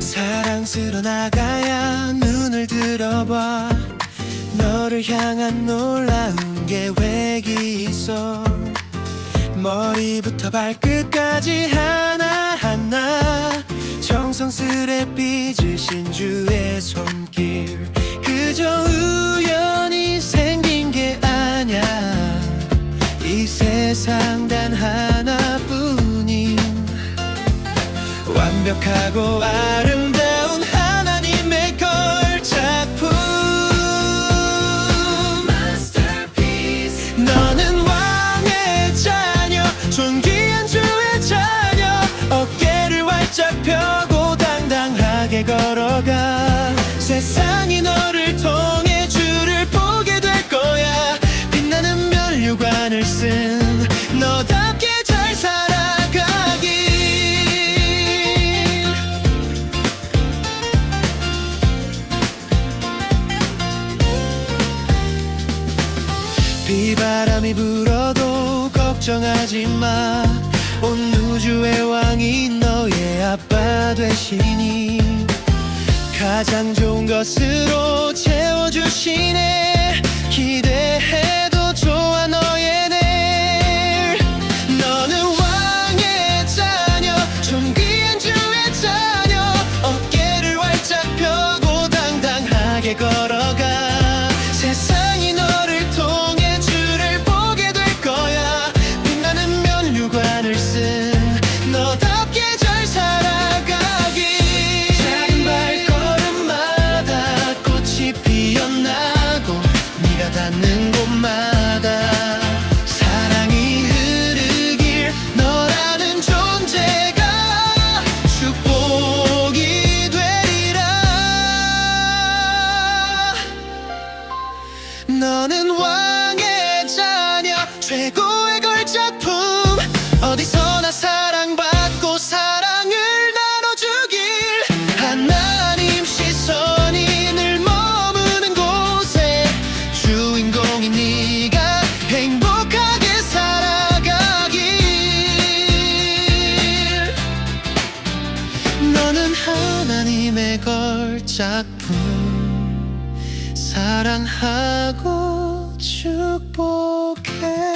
사랑스러 나가야 눈을 들어봐. 너를 향한 놀라운 계획이 있어. 머리부터 발끝까지 하나하나 정성스레 빚으신 주의 손길. 그저 이 세상 단 하나뿐인 완벽하고 아름다운 하나님의 걸작품. Masterpiece. 너는 왕의 자녀 존귀한 주의 자녀. 어깨를 활짝 펴고 당당하게 걸어가 세상 비바람이 불어도 걱정하지 마. 온 우주의 왕이 너의 아빠 되시니 가장 좋은 것으로 채워주시네. 너는 왕의 자녀 최고의 걸작품. 어디서나 사랑받고 사랑을 나눠주길. 하나님 시선이 늘 머무는 곳에 주인공인 네가 행복하게 살아가길. 너는 하나님의 걸작품 사랑하고 축복해.